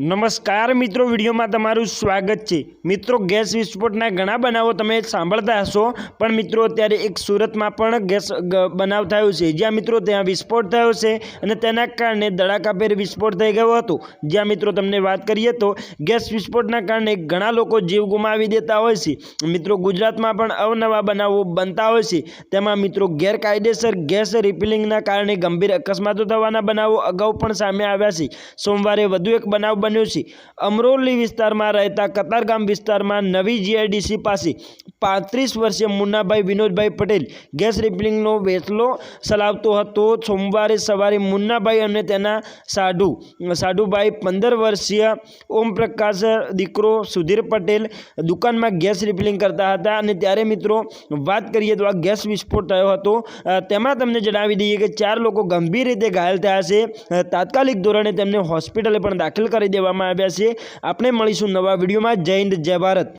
નમસ્કાર મિત્રો, વિડીયોમાં તમારું સ્વાગત છે. મિત્રો, ગેસ વિસ્ફોટના ઘણા બનાવો તમે સાંભળતા હશો, પણ મિત્રો, અત્યારે એક સુરતમાં પણ ગેસ બનાવ થયો છે. જ્યાં મિત્રો, ત્યાં વિસ્ફોટ થયો છે અને તેના કારણે ધડાકાભેર વિસ્ફોટ થઈ ગયો હતો. જ્યાં મિત્રો, તમને વાત કરીએ તો, ગેસ વિસ્ફોટના કારણે ઘણા લોકો જીવ ગુમાવી દેતા હોય છે. મિત્રો, ગુજરાતમાં પણ અવનવા બનાવો બનતા હોય છે. તેમાં મિત્રો, ગેરકાયદેસર ગેસ રિફિલિંગના કારણે ગંભીર અકસ્માતો થવાના બનાવો અગાઉ પણ સામે આવ્યા છે. સોમવારે વધુ એક બનાવ બન્યો છે. અમરોલી વિસ્તારમાં રહેતા કતારગામ વિસ્તારમાં નવી જીઆઈડીસી પાસે પાંત્રીસ વર્ષીય મુન્નાભાઈ વિનોદભાઈ પટેલ ગેસ રિફિલિંગનો વેચલો ચલાવતો હતો. સોમવારે સવારે મુન્નાભાઈ અને તેના સાઢુ સાઢુભાઈ પંદર વર્ષીય ઓમપ્રકાશ દીકરો સુધીર પટેલ દુકાનમાં ગેસ રિફિલિંગ કરતા હતા. અને ત્યારે મિત્રો વાત કરીએ તો આ ગેસ વિસ્ફોટ થયો હતો. તેમાં તમને જણાવી દઈએ કે ચાર લોકો ગંભીર રીતે ઘાયલ થયા છે. તાત્કાલિક ધોરણે તેમને હોસ્પિટલે પણ દાખલ કરી દેવામાં આવ્યા છે. આપણે મળીશું નવા વિડીયોમાં. જય હિન્દ, જય ભારત.